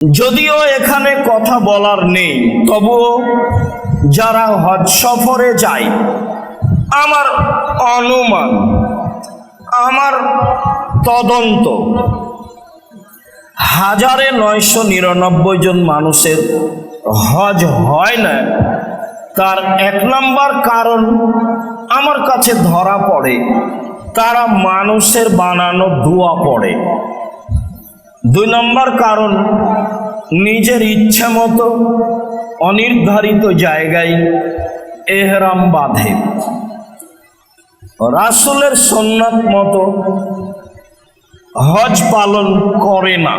যদিও এখানে কথা বলার নেই, তবুও যারা হজ সফরে যায়, আমার অনুমান, আমার তদন্ত, হাজারে নয়শো নিরানব্বই জন মানুষের হজ হয় না, তার এক নম্বর কারণ আমার কাছে ধরা পড়ে, তারা মানুষের বানানো দোয়া পড়ে। দুই নম্বর কারণ নিজের ইচ্ছা মতো অনির্ধারিত জায়গায় এহরাম বাঁধে। রাসুলের সন্ন্যাত মতো হজ পালন করে না।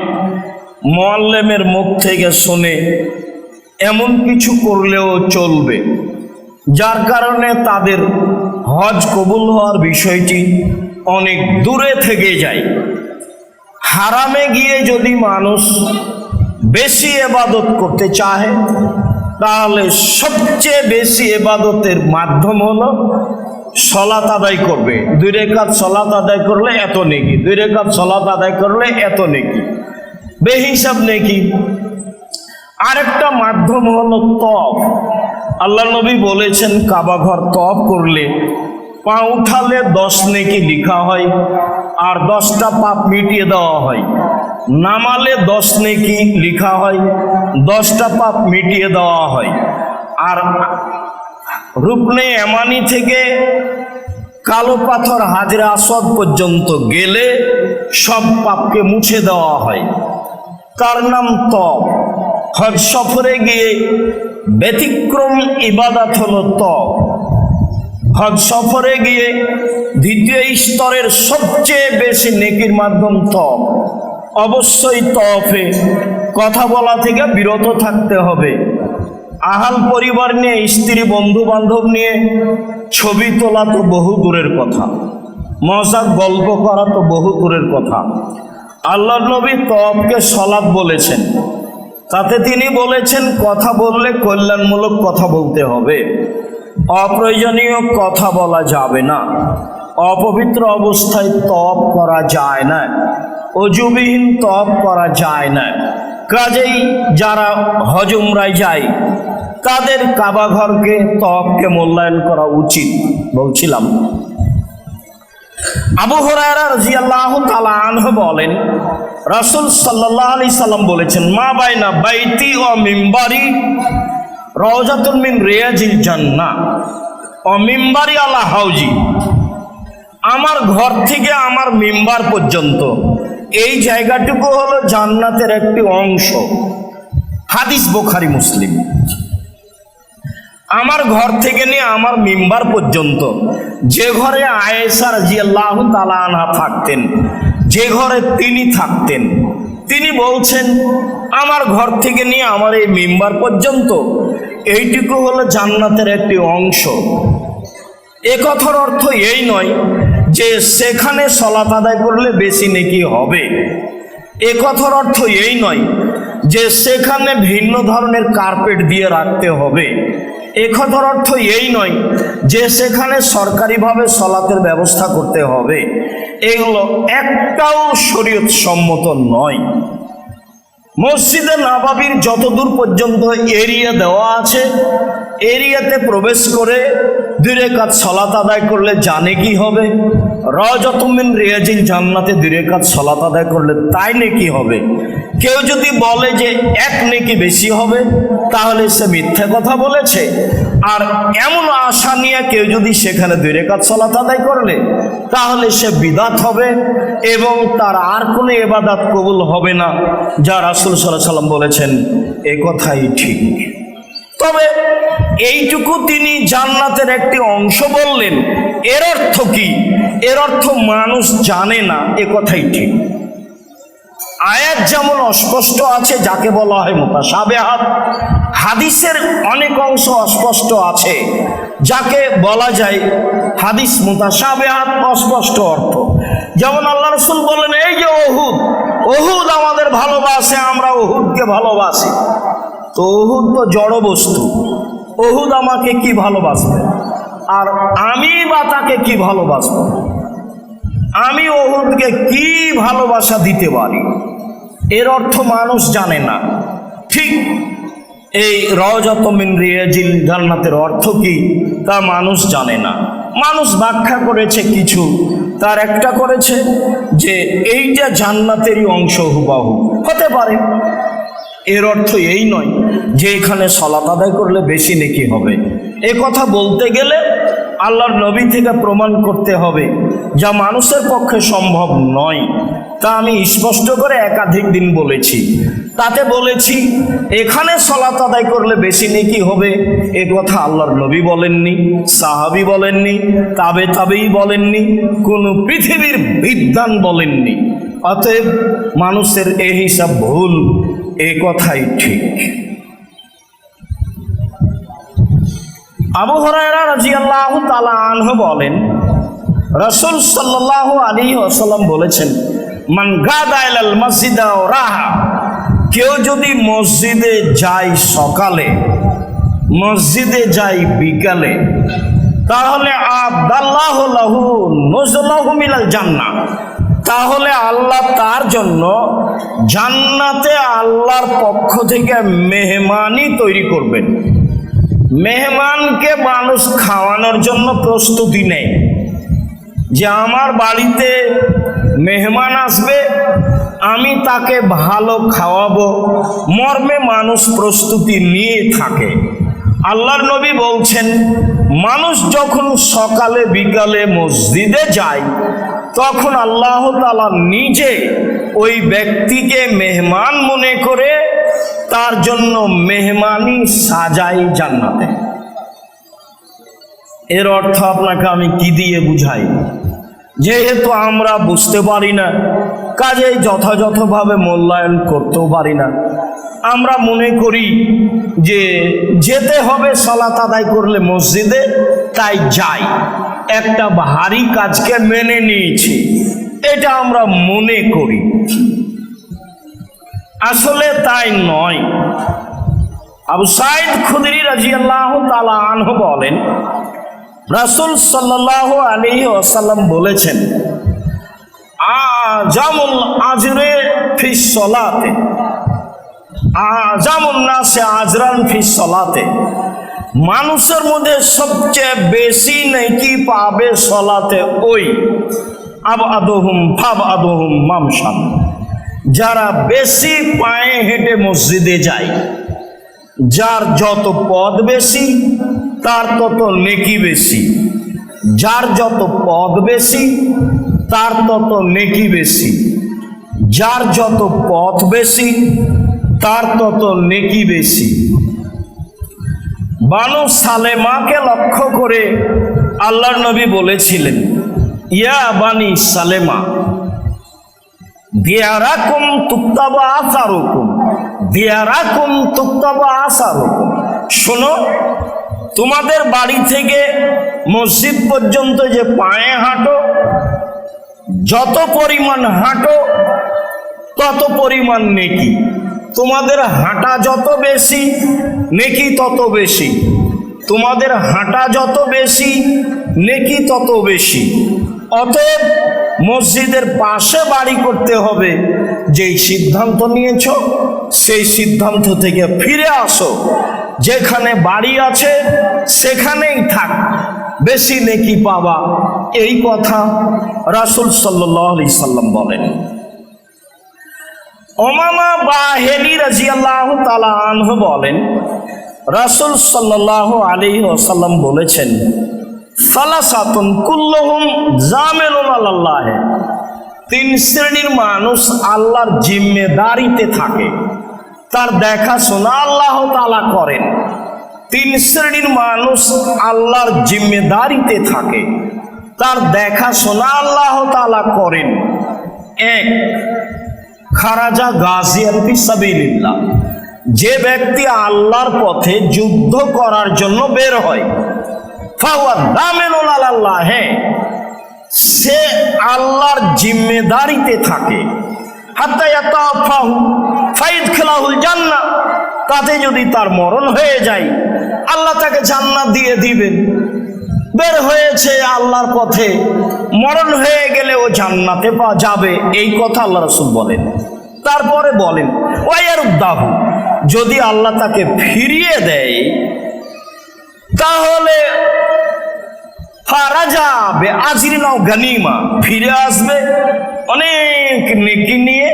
মোয়াল্লেমের মুখ থেকে শুনে এমন কিছু করলেও চলবে, যার কারণে তাদের হজ কবুল হওয়ার বিষয়টি অনেক দূরে থেকে যায়। হারামে গিয়ে যদি মানুষ বেশি এবাদত করতে চায় তাহলে সবচেয়ে বেশি এবাদতের মাধ্যম হলো সলাত আদায় করবে। দুই রেখাত সলাত আদায় করলে এত নেকি, দুই রেখাত সলাত আদায় করলে এত নেকি। বেহিসাব নেকি। আরেকটা মাধ্যম হলো তপ আল্লাহ নবী বলেছেন কাবাঘর তপ করলে পা উঠালে দশ নেকি লিখা হয় আর দশটা পাপ মিটিয়ে দেওয়া হয়। নামালে দশ নেকি লিখা হয়, দশটা পাপ মিটিয়ে দেওয়া হয়। আর রুকনে এমানি থেকে কালো পাথর হাজরা আসদ পর্যন্ত গেলে সব পাপকে মুছে দেওয়া হয়। তার নাম তপ। হজ সফরে গিয়ে ব্যতিক্রম ইবাদাত হলো তপ। হজ সফরে গিয়ে দ্বিতীয় স্তরের সবচেয়ে বেশি নেকির মাধ্যম তপ। অবশ্যই তফে কথা বলা থেকে বিরত থাকতে হবে। আহাল পরিবার নিয়ে, স্ত্রী বন্ধু বান্ধব নিয়ে ছবি তোলা তো বহু দূরের কথা। মজাক গল্প করা তো বহু দূরের কথা। আল্লাহ নবী তবকে সলাদ বলেছেন। তাতে তিনি বলেছেন, কথা বললে কল্যাণমূলক কথা বলতে হবে। অপ্রয়োজনীয় কথা বলা যাবে না। অপবিত্র অবস্থায় তপ করা যায় না। অজুবিহীন তপ করা যায় না। কাজেই যারা হজুমরায় যায়, তাদের কাবাঘরকে তপকে মূল্যায়ন করা উচিত বলছিলাম। আবু হরায়রা রাদিয়াল্লাহু তাআলা আনহু বলেন, রাসূল সাল্লাল্লাহু আলাইহি সাল্লাম বলেছেন, মা বাইনা বাইতি ও মিম্বারি রওজাতুন মিন রিয়াজিল জান্নাহ। ও মিম্বারি আলা হাউজি, আমার ঘর থেকে আমার মিম্বার পর্যন্ত এই জায়গাটুকু হলো জান্নাতের একটি অংশ। হাদিস বোখারি মুসলিম। আমার ঘর থেকে নিয়ে আমার মিম্বার পর্যন্ত যে ঘরে আয়েশা রাজিয়াল্লাহ তালা আনহা থাকতেন, যে ঘরে তিনি থাকতেন, তিনি বলছেন, আমার ঘর থেকে নিয়ে আমার এই মিম্বার পর্যন্ত এইটুকু হলো জান্নাতের একটি অংশ। একথার অর্থ এই নয় যে সেখানে সলাত আদায় করলে বেশি নেকি হবে। এ কথার অর্থ এই নয় যে সেখানে ভিন্ন ধরনের কার্পেট দিয়ে রাখতে হবে। এ কথার অর্থ এই নয় যে সেখানে সরকারিভাবে সলাতের ব্যবস্থা করতে হবে। এগুলো একটাও শরীয়ত সম্মত নয়। মসজিদে নাবাবির যতদূর পর্যন্ত এরিয়া দেওয়া আছে, এরিয়াতে প্রবেশ করে দূরে কাজ সলাত আদায় করলে জানে কি হবে? রজতমিন রিয়াজিল জান্নাতে দূরে কাজ সলাত আদায় করলে তাই নেকি হবে? কেউ যদি বলে যে এক নেকি বেশি হবে, তাহলে সে মিথ্যে কথা বলেছে। আর এমন আশা নিয়ে কেউ যদি সেখানে দুই রেখাত সলাত আদায় করলে, তাহলে সে বিদাত হবে এবং তার আর কোনো এবাদাত কবুল হবে না। যা রাসুল সাল্লাহ সাল্লাম বলেছেন, এ কথাই ঠিক। তবে এইটুকু তিনি জান্নাতের একটি অংশ বললেন। এর অর্থ কি? এর অর্থ মানুষ জানে না, এ কথাই ঠিক। আয়াত যেমন অস্পষ্ট আছে, যাকে বলা হয় হাদিসের অনেক অংশ অস্পষ্ট আছে, যাকে বলা যায় হাদিস মোতাসাবেহাত অস্পষ্ট অর্থ। যেমন আল্লাহ রসুল বলেন এই যে ওহুদ ওহুদ আমাদের ভালোবাসে, আমরা ওহুদকে ভালোবাসি। তো ওহুদ তো জড় বস্তু। ওহুদ আমাকে কি ভালোবাসবে? আর আমি বা তাকে কি ভালোবাসবো? আমি ওহুদকে কি ভালোবাসা দিতে পারি? এর অর্থ মানুষ জানে না। ঠিক এই রজত মিন রিয়াজিল জান্নাতের অর্থ কি? তা মানুষ জানে না। মানুষ ব্যাখ্যা করেছে কিছু। তার একটা করেছে যে এইটা জান্নাতেরই অংশ হুবাহু। হতে পারে। এর অর্থ এই নয় যে এখানে সলাত আদায় করলে বেশি নেকি হবে। এ কথা বলতে গেলে আল্লাহর নবী থেকে প্রমাণ করতে হবে যা মানুষের পক্ষে সম্ভব নয়। তা আমি স্পষ্ট করে একাধিক দিন বলেছি। তাতে বলেছি, এখানে সলাত আদায় করলে বেশি নেকি হবে, এ কথা আল্লাহর নবী বলেননি, সাহাবি বলেননি, তাবে তাবেই বলেননি, কোনো পৃথিবীর বিদ্যান বলেননি। অতএব মানুষের এই হিসাব ভুল। এ কথাই ঠিক। আবু হরায়রা রাজিয়াল্লাহু তাআলা আনহু বলেন, রাসূল সাল্লাল্লাহু আলাইহি ওয়াসাল্লাম বলেছেন, মান গাদা মসজিদা ও রাহা কেউ যদি মসজিদে যায় সকালে, মসজিদে যায় বিকালে, তাহলে আবদাল্লাহ লাহু নজলাহু মিনাল জান্নাহ। তাহলে আল্লাহ তার জন্য জান্নাতে আল্লাহর পক্ষ থেকে মেহমানি তৈরি করবেন। মেহমানকে মানুষ খাওয়ানোর জন্য প্রস্তুতি নেয়। যে আমার বাড়িতে মেহমান আসবে, আমি তাকে ভালো খাওয়াবো। মর্মে মানুষ প্রস্তুতি নিয়ে থাকে। আল্লাহর নবী বলছেন, মানুষ যখন সকালে বিকালে মসজিদে যায় তখন আল্লাহ তালা নিজে ওই ব্যক্তিকে মেহমান মনে করে তার জন্য মেহমানি সাজাই জান্নাতে। এর অর্থ আপনাকে আমি কি দিয়ে বুঝাই? যেহেতু আমরা বুঝতে পারি না, কাজেই যথাযথভাবে মূল্যায়ন করতেও পারি না। আমরা মনে করি যে যেতে হবে, সলাত আদায় করলে মসজিদে, তাই যাই। একটা ভারী কাজকে মেনে নিয়েছি। এটা আমরা মনে করি। আসলে তাই নয়। আবু সাইদ খুদরি রাজিয়াল্লাহ তালা আনহু বলেন, রাসূল সাল্লাল্লাহু আলাইহি ওয়াসাল্লাম বলেছেন আজামুল আজরে ফি সলাতে আজামুন নাসে আজরান ফি সলাতে। মানুষের মধ্যে সবচেয়ে বেশি নেকি পাবে সলাতে ওই। আব আদহুম ফাব আদহুম মামসাম যারা বেশি পায়ে হেঁটে মসজিদে যায়, যার যত পদ বেশি, তার তত নেকি বেশি। যার যত পদ বেশি, তার তত নেকি বেশি। যার যত পথ বেশি, তার তত নেকি বেশি। বানু সালেমাকে লক্ষ্য করে আল্লাহর নবী বলেছিলেন, ইয়া বানি সালেমা, দিয়ারাকুম তুক্তাবা আসারুকুম, দিয়ারাকুম তুক্তাবা আসারুকুম। শোনো, তোমাদের বাড়ি থেকে মসজিদ পর্যন্ত যে পায়ে হাঁটো, যত পরিমাণ হাঁটো, তত পরিমাণ নেকি। তোমাদের হাঁটা যত বেশি নেকি তত বেশি। তোমাদের হাঁটা যত বেশি, নেকি তত বেশি। অতএব মসজিদের পাশে বাড়ি করতে হবে। যেই সিদ্ধান্ত নিয়েছ, সেই সিদ্ধান্ত থেকে ফিরে আসো। যেখানে বাড়ি আছে, সেখানেই থাক। বেশি নেকি পাবা। এই কথা রাসুল সাল্লি সাল্লাম বলেন। ওমামা বাহেলি রাজিয়াল্লাহ তালা আনহু বলেন, রাসুল সাল্লাহ আলী ওসাল্লাম বলেছেন, সালাসাতুন কুল্লহুম জামেলুন আল্লাহ তিন শ্রেণির মানুষ আল্লাহর জিম্মেদারিতে থাকে। তার দেখাশোনা আল্লাহ তালা করেন। তিন শ্রেণির মানুষ আল্লাহর জিম্মেদারিতে থাকে। তার দেখাশোনা আল্লাহ তালা করেন। এক খারাজা গাজিয়ান সাবিলিল্লাহ। যে ব্যক্তি আল্লাহর পথে যুদ্ধ করার জন্য বের হয় সে আল্লাহর জিম্মেদারিতে থাকে। তাতে যদি তার মরণ হয়ে যায়, আল্লাহ তাকে জান্নাত দিয়ে দিবেন। বের হয়েছে আল্লাহর পথে। মরণ হয়ে গেলে ও জান্নাতে পা যাবে। এই কথা আল্লাহ রসুল বলেন। তারপরে বলেন ওয়ার উদ্দাহু যদি আল্লাহ তাকে ফিরিয়ে দেয়, তাহলে ফারাজা বে আজরিনাও গানিমা। ফিরে আসবে অনেক নেকি নিয়ে,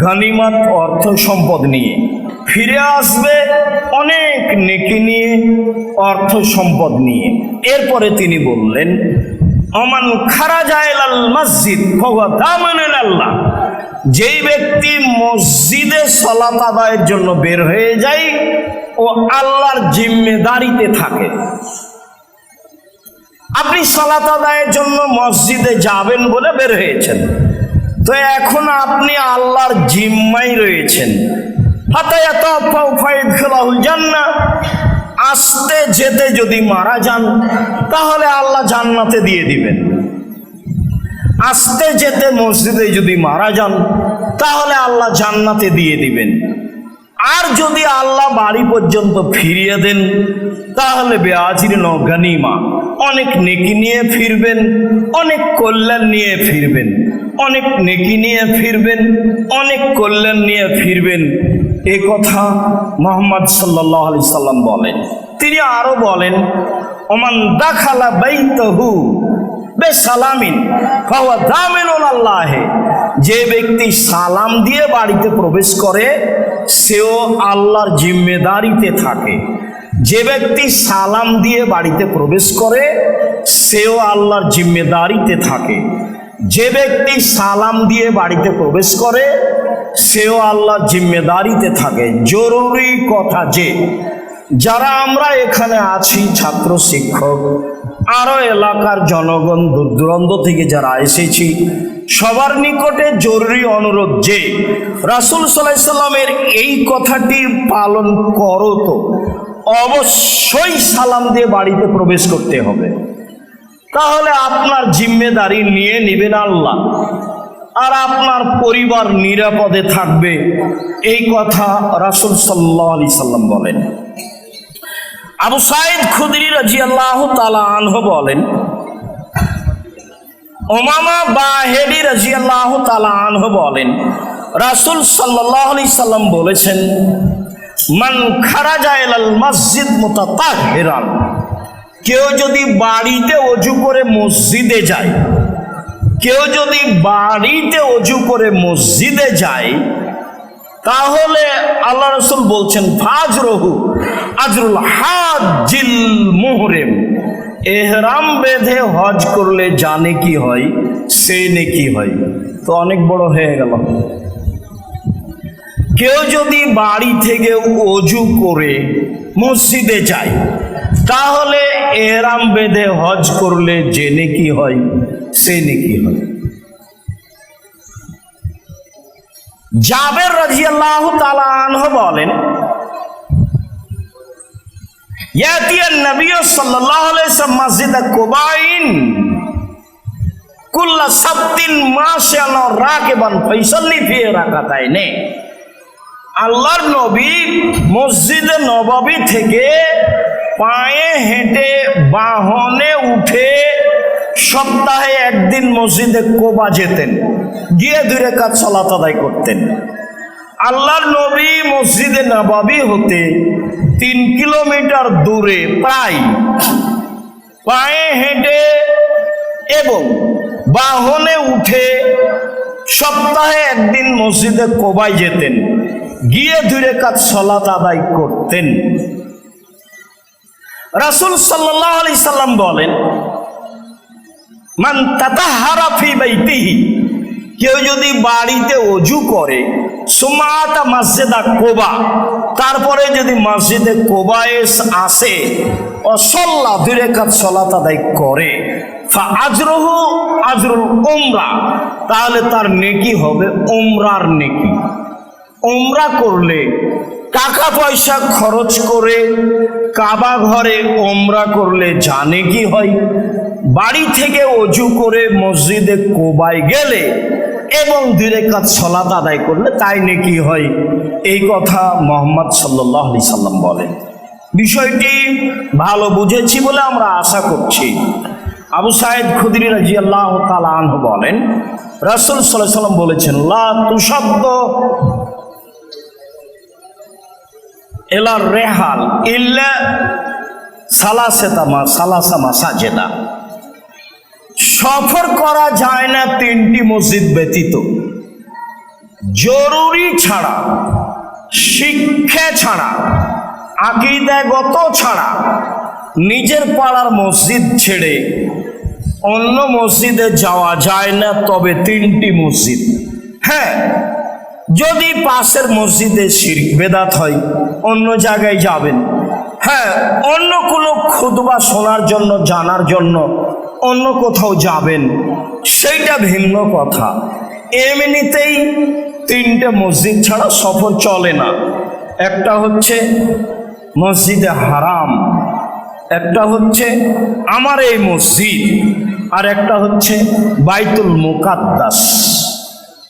গানিমাত অর্থ সম্পদ নিয়ে। ফিরে আসবে অনেক নেকি নিয়ে, অর্থ সম্পদ নিয়ে। এরপরে তিনি বললেন, অমান খারাজাইলাল মসজিদ আল্লাহ। যেই ব্যক্তি মসজিদে সলাত আদায়ের জন্য বের হয়ে যায়, ও আল্লাহর জিম্মেদারিতে থাকে। আপনি সলাত আদায়ের জন্য মসজিদে যাবেন বলে বের হয়েছেন। তো এখন আপনি আল্লাহর জিম্মাই রয়েছেন। আসতে যেতে যদি মারা যান, তাহলে আল্লাহ জান্নাতে দিয়ে দিবেন। আসতে যেতে মসজিদে যদি মারা যান, তাহলে আল্লাহ জান্নাতে দিয়ে দিবেন। আর যদি আল্লাহ বাড়ি পর্যন্ত ফিরিয়ে দেন, তাহলে বেআজির নগানিমা অনেক নেকি নিয়ে ফিরবেন, অনেক কল্যাণ নিয়ে ফিরবেন, অনেক নেকি নিয়ে ফিরবেন, অনেক কল্যাণ নিয়ে ফিরবেন। এ কথা মোহাম্মদ সাল্লাহ আলি সাল্লাম বলেন। তিনি আরও বলেন, ওমান দাখালা বাইতহু বেসালামিন দামিনুল আল্লাহে। যে ব্যক্তি সালাম দিয়ে বাড়িতে প্রবেশ করে, সেও আল্লাহর জিম্মেদারিতে থাকে। যে ব্যক্তি সালাম দিয়ে বাড়িতে প্রবেশ করে, সেও আল্লাহর জিম্মেদারিতে থাকে। যে ব্যক্তি সালাম দিয়ে বাড়িতে প্রবেশ করে, সেও আল্লাহর জিম্মেদারিতে থাকে। জরুরি কথা যে, যারা আমরা এখানে আছি ছাত্র শিক্ষক আরও এলাকার জনগণ দূর দূরান্ত থেকে যারা এসেছি, সবার নিকটে জরুরি অনুরোধ যে, রাসুল সাল্লাহ সাল্লামের এই কথাটি পালন করো তো। অবশ্যই সালাম দিয়ে বাড়িতে প্রবেশ করতে হবে। তাহলে আপনার জিম্মেদারি নিয়ে নেবেন আল্লাহ। আর আপনার পরিবার নিরাপদে থাকবে। এই কথা রাসুল সাল্লাহ আলি সাল্লাম বলেন। আবু সাইদ খুদরি রাজি আল্লাহ আনহ বলেন ওমামা বাহেডি রাজি আল্লাহ আনহ বলেন, রাসুল সাল্লাহ আলি সাল্লাম বলেছেন, মান খারাজা এলাল মসজিদ মোতাতাহিরান কেউ যদি বাড়িতে অজু করে মসজিদে যায়, কেউ যদি বাড়িতে অজু করে মসজিদে যায়, তাহলে আল্লাহ রসুল বলছেন, ফাজরহু আজরুল হাজিল মুহরেম। এহরাম বেঁধে হজ করলে জানে কি হয় সে নেকি হয়? তো অনেক বড় হয়ে গেল। কেউ যদি বাড়ি থেকে অজু করে মসজিদে যায়, তাহলে এহরাম বেঁধে হজ করলে যে নেকি হয় সে নেকি হয়? জাবের রাজিয়াল্লাহ তাআলা আনহু বলেন কুল্লা ফি রাকাতাইনে। আল্লাহর নবী মসজিদে নববী থেকে পায়ে হেঁটে বাহনে উঠে সপ্তাহে একদিন মসজিদে কোবা যেতেন, গিয়ে দূরে কাজ সলাত আদায় করতেন। আল্লাহর নবী মসজিদে নবাবি হতে তিন কিলোমিটার দূরে প্রায় পায়ে হেঁটে এবং বাহনে উঠে সপ্তাহে একদিন মসজিদে কোবাই যেতেন। গিয়ে দূরে কাজ সলাত আদায় করতেন। রাসুল সাল্লাহ আলি সাল্লাম বলেন, মান তাতাহারা ফি বাইতিহি কেউ যদি বাড়িতে অজু করে সুমাতা মসজিদা কোবা। তারপরে যদি মসজিদে কোবায় আসে অসল্লা দুই কাজ সলাত আদায় করে। আজরহু আজরুল উমরা। তাহলে তার নেকি হবে উমরার নেকি। উমরা করলে টাকা পয়সা খরচ করে কাবা ঘরে ওমরা করলে জানে কি হয়। বাড়ি থেকে অজু করে মসজিদে কোবায় গেলে এবং দূরে কাজ সলাত আদায় করলে তাই নাকি হয়। এই কথা মোহাম্মদ সাল্লাহ আলি সাল্লাম বলেন। বিষয়টি ভালো বুঝেছি বলে আমরা আশা করছি। আবু সাইদ খুদরি রাজি আল্লাহ বলেন, রাসুল সাল্লাহ সাল্লাম বলেছেন, লা তুশব্দ এলার রেহাল ইল্লা সালাসেতামা সালাসামা সাজেদা সফর করা যায় না তিনটি মসজিদ ব্যতীত। জরুরি ছাড়া, শিক্ষা ছাড়া, আকিদাগত ছাড়া নিজের পাড়ার মসজিদ ছেড়ে অন্য মসজিদে যাওয়া যায় না, তবে তিনটি মসজিদ। হ্যাঁ যদি পাশের মসজিদে শিরক বেদাত হয়, অন্য জায়গায় যাবেন। হ্যাঁ অন্য কোনো খুদবা শোনার জন্য, জানার জন্য অন্য কোথাও যাবেন? সেইটা ভিন্ন কথা। এমনিতেই তিনটে মসজিদ ছাড়া সফর চলে না। একটা হচ্ছে মসজিদে হারাম, একটা হচ্ছে আমার এই মসজিদ, আর একটা হচ্ছে বাইতুল মুকাদ্দাস।